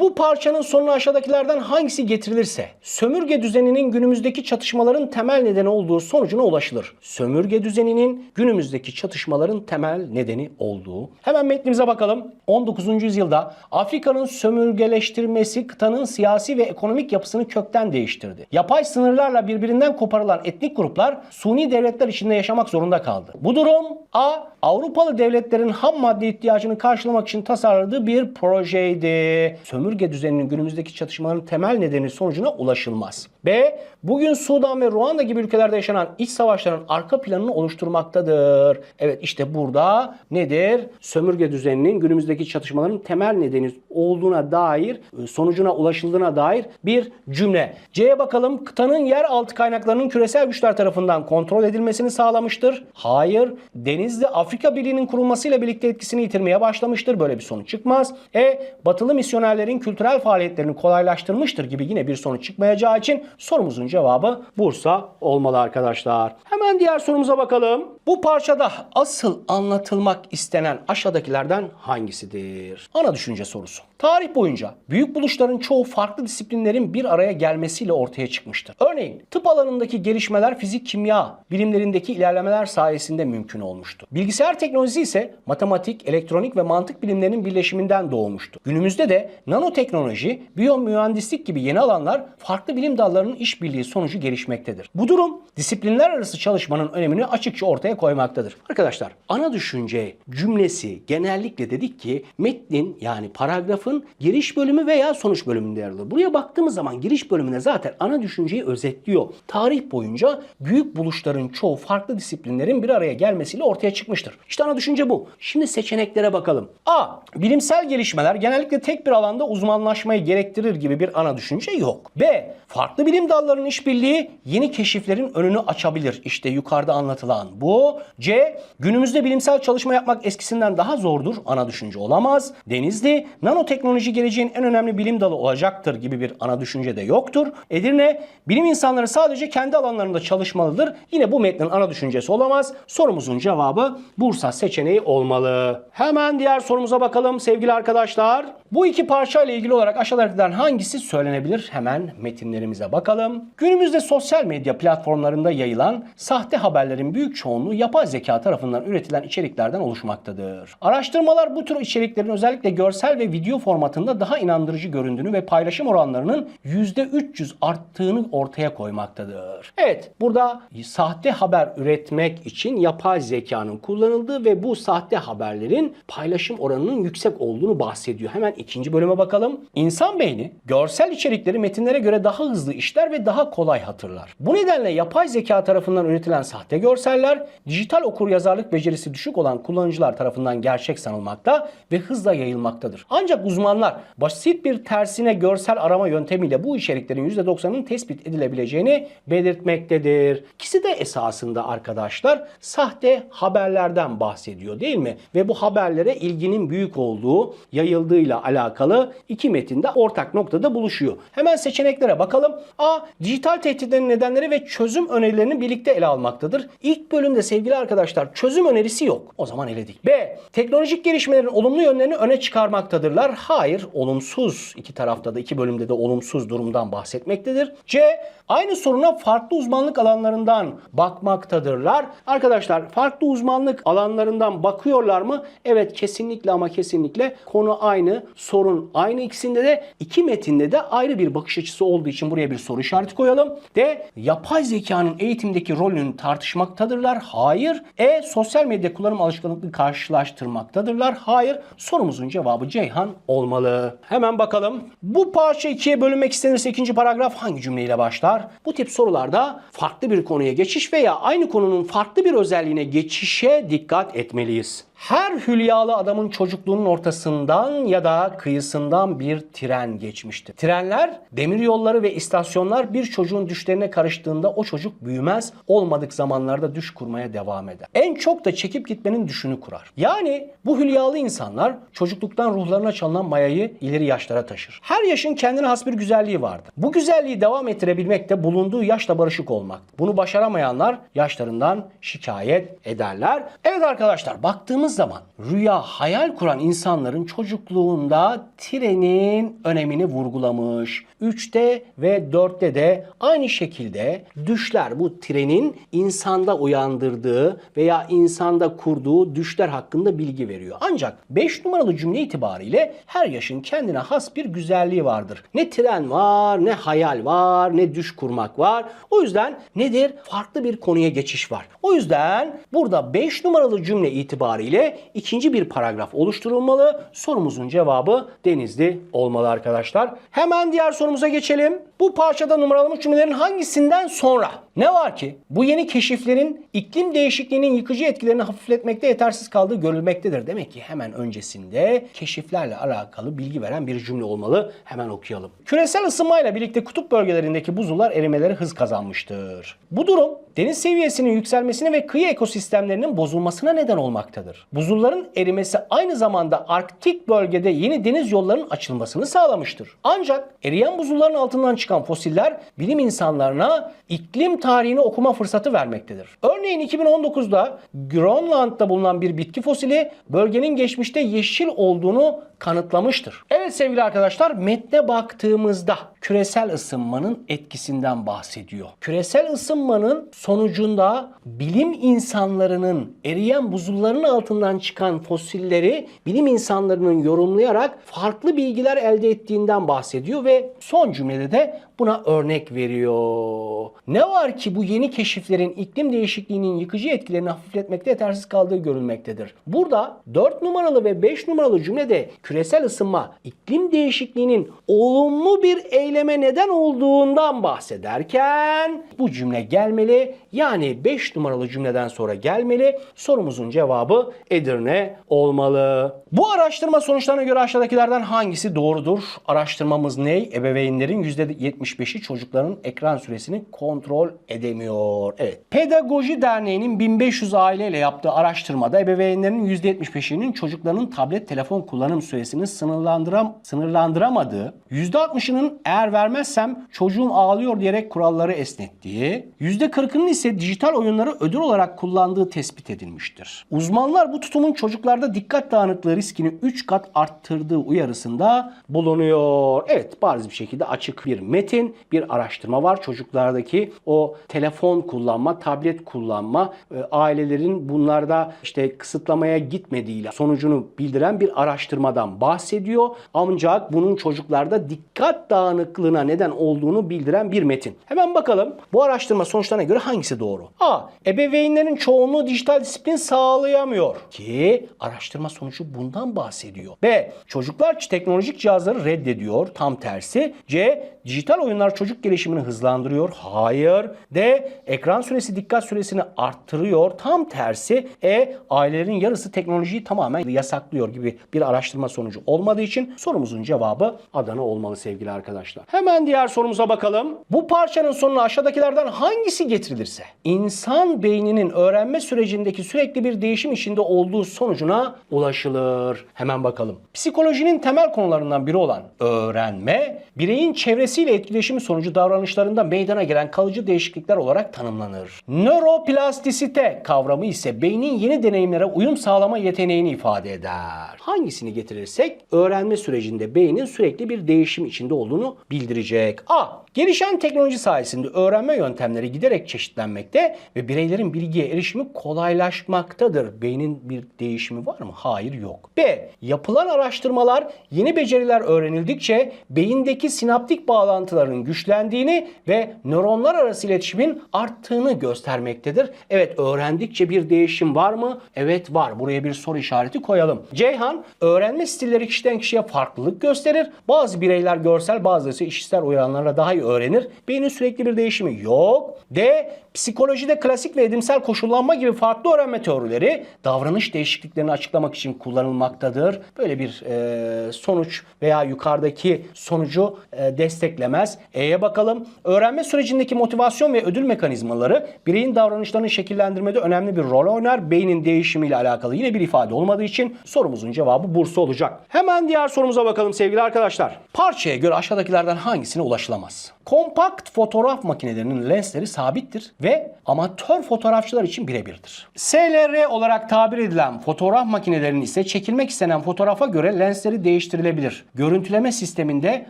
Bu parçanın sonuna aşağıdakilerden hangisi getirilirse sömürge düzeninin günümüzdeki çatışmaların temel nedeni olduğu sonucuna ulaşılır. Sömürge düzeninin günümüzdeki çatışmaların temel nedeni olduğu. Hemen metnimize bakalım. 19. yüzyılda Afrika'nın sömürgeleştirmesi kıtanın siyasi ve ekonomik yapısını kökten değiştirdi. Yapay sınırlarla birbirinden koparılan etnik gruplar suni devletler içinde yaşamak zorunda kaldı. Bu durum A. Avrupalı devletlerin ham madde ihtiyacını karşılamak için tasarladığı bir projeydi. Sömürge düzeninin günümüzdeki çatışmaların temel nedeni sonucuna ulaşılmaz. B. Bugün Sudan ve Ruanda gibi ülkelerde yaşanan iç savaşların arka planını oluşturmaktadır. Evet işte burada nedir? Sömürge düzeninin günümüzdeki çatışmaların temel nedeni olduğuna dair, e, sonucuna ulaşıldığına dair bir cümle. C'ye bakalım. Kıtanın yer altı kaynaklarının küresel güçler tarafından kontrol edilmesini sağlamıştır. Hayır. Denizli Afrika Birliği'nin kurulmasıyla birlikte etkisini yitirmeye başlamıştır. Böyle bir sonuç çıkmaz. E. Batılı misyonerlerin kültürel faaliyetlerini kolaylaştırmıştır gibi yine bir sonuç çıkmayacağı için sorumuzun cevabı Bursa olmalı arkadaşlar. Hemen diğer sorumuza bakalım. Bu parçada asıl anlatılmak istenen aşağıdakilerden hangisidir? Ana düşünce sorusu. Tarih boyunca büyük buluşların çoğu farklı disiplinlerin bir araya gelmesiyle ortaya çıkmıştır. Örneğin tıp alanındaki gelişmeler fizik, kimya bilimlerindeki ilerlemeler sayesinde mümkün olmuştu. Bilgisayar teknolojisi ise matematik, elektronik ve mantık bilimlerinin birleşiminden doğmuştu. Günümüzde de nanoteknoloji, biyomühendislik gibi yeni alanlar farklı bilim dallarının işbirliği sonucu gelişmektedir. Bu durum disiplinler arası çalışmanın önemini açıkça ortaya koymaktadır. Arkadaşlar ana düşünce cümlesi genellikle dedik ki metnin yani paragrafın giriş bölümü veya sonuç bölümünde yer alır. Buraya baktığımız zaman giriş bölümüne zaten ana düşünceyi özetliyor. Tarih boyunca büyük buluşların çoğu farklı disiplinlerin bir araya gelmesiyle ortaya çıkmıştır. İşte ana düşünce bu. Şimdi seçeneklere bakalım. A. Bilimsel gelişmeler genellikle tek bir alanda uzmanlaşmayı gerektirir gibi bir ana düşünce yok. B. Farklı bilim dallarının işbirliği yeni keşiflerin önünü açabilir. İşte yukarıda anlatılan bu. C. Günümüzde bilimsel çalışma yapmak eskisinden daha zordur. Ana düşünce olamaz. Denizli. Nanoteknoloji geleceğin en önemli bilim dalı olacaktır gibi bir ana düşünce de yoktur. Edirne. Bilim insanları sadece kendi alanlarında çalışmalıdır. Yine bu metnin ana düşüncesi olamaz. Sorumuzun cevabı Bursa seçeneği olmalı. Hemen diğer sorumuza bakalım sevgili arkadaşlar. Bu iki parça ile ilgili olarak aşağıdakilerden hangisi söylenebilir? Hemen metinlerimize bakalım. Günümüzde sosyal medya platformlarında yayılan sahte haberlerin büyük çoğunluğu yapay zeka tarafından üretilen içeriklerden oluşmaktadır. Araştırmalar bu tür içeriklerin özellikle görsel ve video formatında daha inandırıcı göründüğünü ve paylaşım oranlarının %300 arttığını ortaya koymaktadır. Evet, burada sahte haber üretmek için yapay zekanın kullanıldığı ve bu sahte haberlerin paylaşım oranının yüksek olduğunu bahsediyor. Hemen ikinci bölüme bakalım. İnsan beyni görsel içerikleri metinlere göre daha hızlı işler ve daha kolay hatırlar. Bu nedenle yapay zeka tarafından üretilen sahte görseller dijital okuryazarlık becerisi düşük olan kullanıcılar tarafından gerçek sanılmakta ve hızla yayılmaktadır. Ancak uzmanlar basit bir tersine görsel arama yöntemiyle bu içeriklerin %90'ının tespit edilebileceğini belirtmektedir. İkisi de esasında arkadaşlar sahte haberlerden bahsediyor değil mi? Ve bu haberlere ilginin büyük olduğu, yayıldığıyla alakalı iki metinde ortak noktada buluşuyor. Hemen seçeneklere bakalım. A. Dijital tehditlerin nedenleri ve çözüm önerilerini birlikte ele almaktadır. İlk bölümde sevgili arkadaşlar çözüm önerisi yok. O zaman eledik. B. Teknolojik gelişmelerin olumlu yönlerini öne çıkarmaktadırlar. Hayır, olumsuz. İki tarafta da iki bölümde de olumsuz durumdan bahsetmektedir. C. Aynı soruna farklı uzmanlık alanlarından bakmaktadırlar. Arkadaşlar farklı uzmanlık alanlarından bakıyorlar mı? Evet kesinlikle ama kesinlikle konu aynı, sorun aynı ikisinde de iki metinde de ayrı bir bakış açısı olduğu için buraya bir soru işareti koyalım. D. Yapay zekanın eğitimdeki rolünü tartışmaktadırlar. Hayır. E. Sosyal medya kullanım alışkanlıklı karşılaştırmaktadırlar. Hayır. Sorumuzun cevabı Ceyhan olmalı. Hemen bakalım. Bu parça ikiye bölünmek istenirse ikinci paragraf hangi cümleyle başlar? Bu tip sorularda farklı bir konuya geçiş veya aynı konunun farklı bir özelliğine geçişe dikkat etmeliyiz. Her hülyalı adamın çocukluğunun ortasından ya da kıyısından bir tren geçmişti. Trenler, demir yolları ve istasyonlar bir çocuğun düşlerine karıştığında o çocuk büyümez, olmadık zamanlarda düş kurmaya devam eder. En çok da çekip gitmenin düşünü kurar. Yani bu hülyalı insanlar çocukluktan ruhlarına çalınan mayayı ileri yaşlara taşır. Her yaşın kendine has bir güzelliği vardır. Bu güzelliği devam ettirebilmek de bulunduğu yaşla barışık olmak. Bunu başaramayanlar yaşlarından şikayet ederler. Evet arkadaşlar baktığımız baktığımız zaman rüya hayal kuran insanların çocukluğunda trenin önemini vurgulamış. 3'te ve 4'te de aynı şekilde düşler bu trenin insanda uyandırdığı veya insanda kurduğu düşler hakkında bilgi veriyor. Ancak 5 numaralı cümle itibariyle her yaşın kendine has bir güzelliği vardır. Ne tren var, ne hayal var, ne düş kurmak var. O yüzden nedir? Farklı bir konuya geçiş var. O yüzden burada 5 numaralı cümle itibariyle ikinci bir paragraf oluşturulmalı. Sorumuzun cevabı Denizli olmalı arkadaşlar. Hemen diğer sorumuza geçelim. Bu parçada numaralanmış cümlelerin hangisinden sonra ne var ki bu yeni keşiflerin iklim değişikliğinin yıkıcı etkilerini hafifletmekte yetersiz kaldığı görülmektedir. Demek ki hemen öncesinde keşiflerle alakalı bilgi veren bir cümle olmalı. Hemen okuyalım. Küresel ısınmayla birlikte kutup bölgelerindeki buzullar erimeleri hız kazanmıştır. Bu durum deniz seviyesinin yükselmesine ve kıyı ekosistemlerinin bozulmasına neden olmaktadır. Buzulların erimesi aynı zamanda Arktik bölgede yeni deniz yollarının açılmasını sağlamıştır. Ancak eriyen buzulların altından çıkan fosiller bilim insanlarına iklim tarihini okuma fırsatı vermektedir. Örneğin 2019'da Grönland'da bulunan bir bitki fosili bölgenin geçmişte yeşil olduğunu kanıtlamıştır. Evet sevgili arkadaşlar metne baktığımızda küresel ısınmanın etkisinden bahsediyor. Küresel ısınmanın sonucunda bilim insanlarının eriyen buzulların altından çıkan fosilleri bilim insanlarının yorumlayarak farklı bilgiler elde ettiğinden bahsediyor ve son cümlede de buna örnek veriyor. Ne var ki bu yeni keşiflerin iklim değişikliğinin yıkıcı etkilerini hafifletmekte yetersiz kaldığı görülmektedir. Burada 4 numaralı ve 5 numaralı cümlede küresel ısınma iklim değişikliğinin olumlu bir eyleme neden olduğundan bahsederken bu cümle gelmeli. Yani 5 numaralı cümleden sonra gelmeli. Sorumuzun cevabı Edirne olmalı. Bu araştırma sonuçlarına göre aşağıdakilerden hangisi doğrudur? Araştırmamız ne? Ebeveynlerin %75'i çocukların ekran süresini kontrol edemiyor. Evet. Pedagoji Derneği'nin 1500 aileyle yaptığı araştırmada ebeveynlerin %75'inin çocuklarının tablet telefon kullanım süresini sınırlandıram sınırlandıramadığı, %60'ının eğer vermezsem çocuğum ağlıyor diyerek kuralları esnettiği, %40'ının ise dijital oyunları ödül olarak kullandığı tespit edilmiştir. Uzmanlar bu tutumun çocuklarda dikkat dağınıklığı riskini 3 kat arttırdığı uyarısında bulunuyor. Evet bariz bir şekilde açık bir metin, bir araştırma var. Çocuklardaki o telefon kullanma, tablet kullanma, e, ailelerin bunlarda işte kısıtlamaya gitmediğiyle sonucunu bildiren bir araştırmadan bahsediyor. Ancak bunun çocuklarda dikkat dağınıklığına neden olduğunu bildiren bir metin. Hemen bakalım bu araştırma sonuçlarına göre hangisi doğru? A. Ebeveynlerin çoğunluğu dijital disiplin sağlayamıyor ki araştırma sonucu bundan bahsediyor. B. Çocuklar teknolojik cihazları reddediyor. Tam tersi. C. Dijital oyunlar çocuk gelişimini hızlandırıyor. Hayır. D. Ekran süresi dikkat süresini arttırıyor. Tam tersi. E. Ailelerin yarısı teknolojiyi tamamen yasaklıyor gibi bir araştırma sonucu olmadığı için sorumuzun cevabı Adana olmalı sevgili arkadaşlar. Hemen diğer sorumuza bakalım. Bu parçanın sonuna aşağıdakilerden hangisi getirilirse insan beyninin öğrenme sürecindeki sürekli bir değişim içinde olduğu sonucuna ulaşılır. Hemen bakalım. Psikolojinin temel konularından biri olan öğrenme, bireyin çevresiyle etkileşimi sonucu davranışlarında meydana gelen kalıcı değişiklikler olarak tanımlanır. Nöroplastisite kavramı ise beynin yeni deneyimlere uyum sağlama yeteneğini ifade eder. Hangisini getirirsek öğrenme sürecinde beynin sürekli bir değişim içinde olduğunu bildirecek. A. Gelişen teknoloji sayesinde öğrenme yöntemleri giderek çeşitlenmekte ve bireylerin bilgiye erişimi kolaylaşmaktadır. Beynin bir değişimi var mı? Hayır yok. B. Yapılan araştırmalar yeni beceriler öğrenildikçe beyindeki sinaptik bağlantıların güçlendiğini ve nöronlar arası iletişimin arttığını göstermektedir. Evet öğrendikçe bir değişim var mı? Evet var. Buraya bir soru işareti koyalım. Ceyhan öğrenme stilleri kişiden kişiye farklılık gösterir. Bazı bireyler görsel ise işitsel uyaranlarla daha iyi öğrenir. Beynin sürekli bir değişimi yok. D. Psikolojide klasik ve edimsel koşullanma gibi farklı öğrenme teorileri davranış değişikliklerini açıklamak için kullanılmaktadır. Böyle bir e, sonuç veya yukarıdaki sonucu e, desteklemez. E'ye bakalım. Öğrenme sürecindeki motivasyon ve ödül mekanizmaları bireyin davranışlarını şekillendirmede önemli bir rol oynar. Beynin değişimiyle alakalı yine bir ifade olmadığı için sorumuzun cevabı Bursa olacak. Hemen diğer sorumuza bakalım sevgili arkadaşlar. Parçaya göre aşağıdakilerden hangisine ulaşılamaz? Kompakt fotoğraf makinelerinin lensleri sabittir ve amatör fotoğrafçılar için birebirdir. SLR olarak tabir edilen fotoğraf makinelerinin ise çekilmek istenen fotoğrafa göre lensleri değiştirilebilir. Görüntüleme sisteminde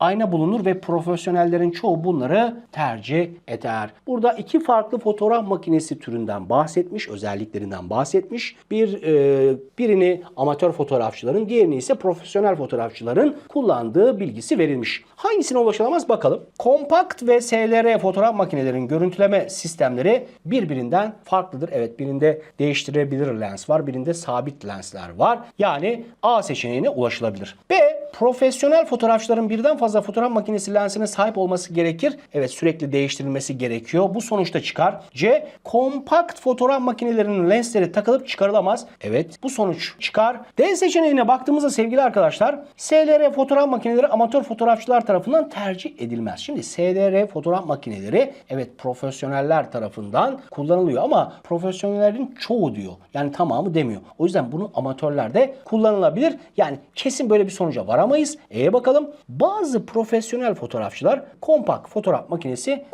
ayna bulunur ve profesyonellerin çoğu bunları tercih eder. Burada iki farklı fotoğraf makinesi türünden bahsetmiş, özelliklerinden bahsetmiş. Bir e, birini amatör fotoğrafçıların, diğerini ise profesyonel fotoğrafçıların kullandığı bilgisi verilmiş. Hangisine ulaşılamaz bakalım. Kompakt ve SLR fotoğraf makinelerinin görüntüleme sistemleri birbirinden farklıdır. Evet birinde değiştirebilir lens var, birinde sabit lensler var. Yani A seçeneğine ulaşılabilir. B profesyonel fotoğrafçıların birden fazla fotoğraf makinesi lensine sahip olması gerekir. Evet sürekli değiştirilmesi gerekiyor. Bu sonuçta çıkar. C kompakt fotoğraf makinelerinin lensleri takılıp çıkarılamaz. Evet bu sonuç çıkar. D seçeneğine baktığımızda sevgili arkadaşlar SLR fotoğraf makineleri amatör fotoğrafçılar tarafından tercih edilmez. Şimdi SLR fotoğraf makineleri evet profesyoneller tarafından kullanılıyor ama profesyonellerin çoğu diyor. Yani tamamı demiyor. O yüzden bunu amatörler de kullanılabilir. Yani kesin böyle bir sonuca varamayız. E'ye bakalım. Bazı profesyonel fotoğrafçılar kompakt fotoğraf makinesi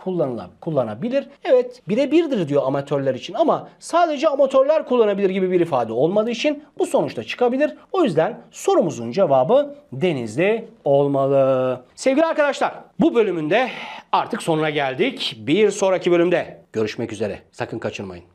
kullanabilir. Evet birebirdir diyor amatörler için ama sadece amatörler kullanabilir gibi bir ifade olmadığı için bu sonuçta çıkabilir. O yüzden sorumuzun cevabı denizli olmalı. Sevgili arkadaşlar bu bölümünde artık sonuna geldik. Bir sonraki bölümde görüşmek üzere. Sakın kaçırmayın.